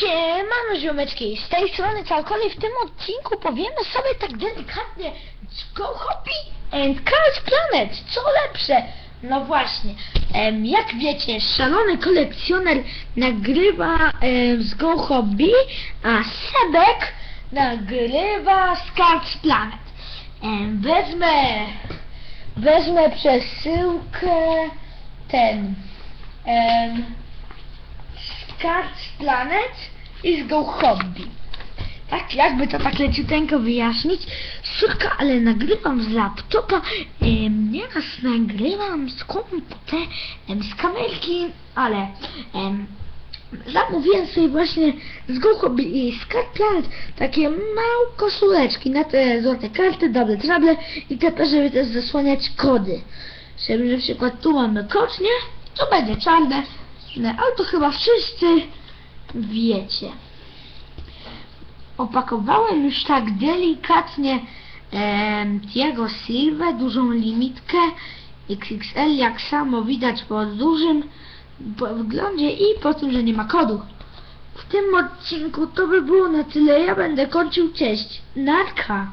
Siemano ziomeczki, z tej strony Calcoli w tym odcinku powiemy sobie tak delikatnie Go Hobby and Cars Planet, co lepsze? No właśnie, em, jak wiecie, szalony kolekcjoner nagrywa em, z Go Hobby, a Sebek nagrywa z Cars Planet. Em, wezmę, wezmę przesyłkę ten, em, Cards Planet i z Go Hobby. Tak, jakby to tak leciuteńko wyjaśnić. Córka, ale nagrywam z laptopa, em, nieraz nagrywam z komputera, em, z kamerki, ale em, zamówiłem sobie właśnie z Go Hobby i z Card Planet takie małe koszuleczki na te złote karty, dobre trable i te, żeby też zasłaniać kody. Żeby na przykład tu mamy kod, nie? To będzie czarne, no, ale to chyba wszyscy wiecie. Opakowałem już tak delikatnie em, Tiago Silva, dużą limitkę XXL, jak samo widać po dużym po wyglądzie i po tym, że nie ma kodu. W tym odcinku to by było na tyle. Ja będę kończył. Cześć. Narka.